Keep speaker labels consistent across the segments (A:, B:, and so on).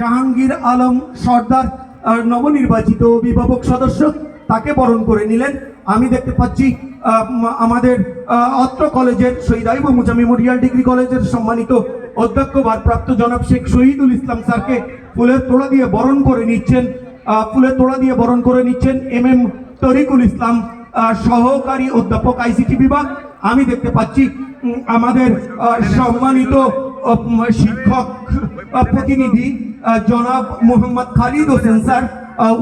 A: জাহাঙ্গীর আলম সর্দার নবনির্বাচিত অভিভাবক সদস্য, তাকে বরণ করে নিলেন। আমি দেখতে পাচ্ছি আমাদের অত্র কলেজের শহীদ আইব মুজা মেমোরিয়াল ডিগ্রি কলেজের সম্মানিত অধ্যক্ষ, ভারপ্রাপ্ত জনাব শেখ শহীদুল ইসলাম স্যারকে ফুলের তোড়া দিয়ে বরণ করে নিচ্ছেন ফুলের তোড়া দিয়ে বরণ করে নিচ্ছেন এম এম তরিকুল ইসলাম সহকারী অধ্যাপক আইসিটি বিভাগ। আমি দেখতে পাচ্ছি আমাদের সম্মানিত শিক্ষক প্রতিনিধি জনাব মোহাম্মদ খালিদ হোসেন স্যার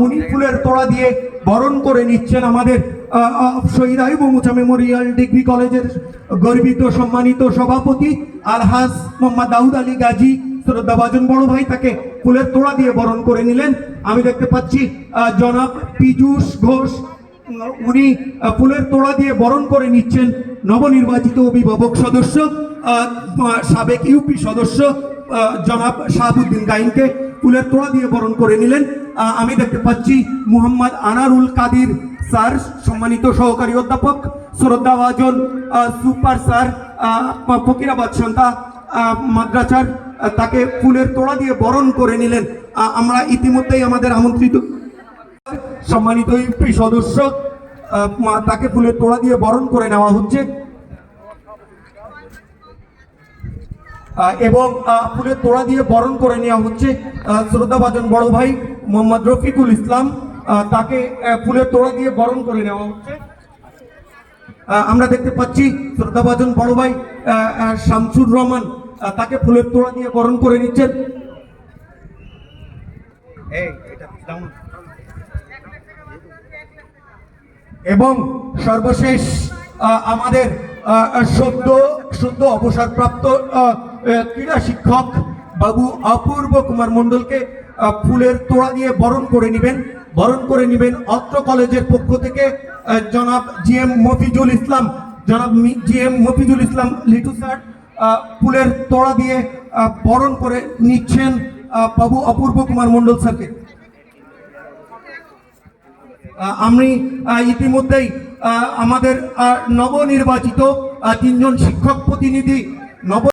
A: উনি ফুলের তোড়া দিয়ে বরণ করে নিচ্ছেন আমাদের শহীদ আইব মুচা মেমোরিয়াল ডিগ্রি কলেজের গর্বিত সম্মানিত সভাপতি আলহাস মোহাম্মদ দাউদ আলী গাজী শ্রদ্ধাভাজন বড় ভাই তাকে ফুলের তোড়া দিয়ে বরণ করে নিলেন। আমি দেখতে পাচ্ছি জনাব পীযূষ ঘোষ, উনি ফুলের তোড়া দিয়ে বরণ করে নিচ্ছেন নবনির্বাচিত অভিভাবক সদস্য। সাবেক ইউপি সদস্য জনাব শাহাবুদ্দিন গাইনকে ফুলের তোড়া দিয়ে বরণ করে নিলেন। আমি দেখতে পাচ্ছি মুহাম্মদ আনারুল কাদির স্যার সম্মানিত সহকারী অধ্যাপক শ্রদ্ধাভাজন আহ, সুপার স্যার ফকিরাবাদ সন্তা মাদ্রাসার তাকে ফুলের তোড়া দিয়ে বরণ করে নিলেন। আমরা ইতিমধ্যেই আমাদের আমন্ত্রিত সম্মানিত ইউপি সদস্য তাকে ফুলের তোড়া দিয়ে বরণ করে নেওয়া হচ্ছে। এবং ফুলের তোড়া দিয়ে বরণ করে নেওয়া হচ্ছে শ্রদ্ধাভাজন বড় ভাই মোহাম্মদ রফিকুল ইসলাম তাকে ফুলের তোড়া দিয়ে বরণ করে নেওয়া হচ্ছে। আমরা দেখতে পাচ্ছি শ্রদ্ধাভাজন বড় ভাই শামসুর রহমান তাকে ফুলের তোড়া দিয়ে বরণ করে নিচ্ছেন। এবং সর্বশেষ আমাদের আহ, সদ্য সদ্য অবসরপ্রাপ্ত ক্রীড়া শিক্ষক বাবু অপূর্ব কুমার মণ্ডলকে ফুলের তোড়া দিয়ে বরণ করে নেবেন। বরণ করে নেবেন অত্র কলেজের পক্ষ থেকে জনাব জি এম মফিজুল ইসলাম। জনাব G M Mofizul Islam Litu sir ফুলের তোড়া দিয়ে বরণ করে নিচ্ছেন বাবু অপূর্ব কুমার মণ্ডল স্যারকে। আমি ইতিমধ্যেই আমাদের নবনির্বাচিত তিনজন শিক্ষক প্রতিনিধি, নব